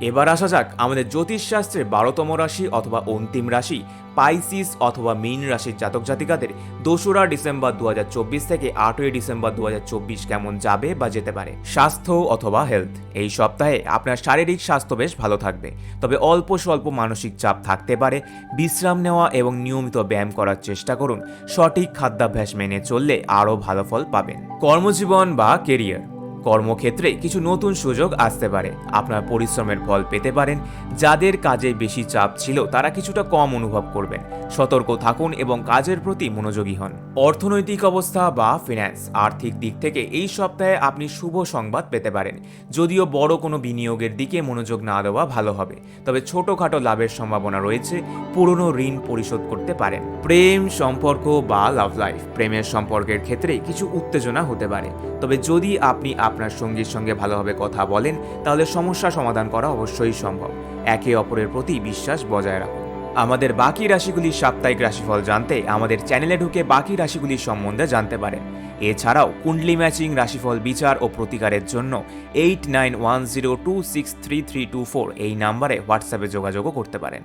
এবার আসা যাক আমাদের জ্যোতিষশাস্ত্রের বারোতম রাশি অথবা অন্তিম রাশি, পাইসিস অথবা মিন রাশির জাতক জাতিকাদের। দোসরা ডিসেম্বর দু হাজার চব্বিশ থেকে আটই ডিসেম্বর দু হাজার চব্বিশ কেমন যাবে বা যেতে পারে? স্বাস্থ্য অথবা হেলথ, এই সপ্তাহে আপনার শারীরিক স্বাস্থ্য বেশ ভালো থাকবে। তবে অল্প স্বল্প মানসিক চাপ থাকতে পারে। বিশ্রাম নেওয়া এবং নিয়মিত ব্যায়াম করার চেষ্টা করুন। সঠিক খাদ্যাভ্যাস মেনে চললে আরও ভালো ফল পাবেন। কর্মজীবন বা কেরিয়ার কর্মক্ষেত্রে কিছু নতুন সুযোগ আসতে পারে। আপনার পরিশ্রমের ফল পেতে পারেন। যাদের কাজে বেশি চাপ ছিল, তারা কিছুটা কম অনুভব করবেন। সতর্ক থাকুন এবং কাজের প্রতি মনোযোগী হন। অর্থনৈতিক অবস্থা বা ফিন্যান্স আর্থিক দিক থেকে এই সপ্তাহে আপনি শুভ সংবাদ পেতে পারেন। যদিও বড় কোনো বিনিয়োগের দিকে মনোযোগ না দেওয়া ভালো হবে। তবে ছোটখাটো লাভের সম্ভাবনা রয়েছে। পুরনো ঋণ পরিশোধ করতে পারেন। প্রেম সম্পর্ক বা লাভ লাইফ প্রেমের সম্পর্কের ক্ষেত্রে কিছু উত্তেজনা হতে পারে। তবে যদি আপনি আপনার সঙ্গীর সঙ্গে ভালোভাবে কথা বলেন, তাহলে সমস্যা সমাধান করা অবশ্যই সম্ভব। একে অপরের প্রতি বিশ্বাস বজায় রাখুন। আমাদের বাকি রাশিগুলির সাপ্তাহিক রাশিফল জানতে আমাদের চ্যানেলে ঢুকে বাকি রাশিগুলির সম্বন্ধে জানতে পারেন। এছাড়াও কুণ্ডলি ম্যাচিং রাশিফল বিচার ও প্রতিকারের জন্য eight nine one zero two six three three two four এই নাম্বারে হোয়াটসঅ্যাপে যোগাযোগও করতে পারেন।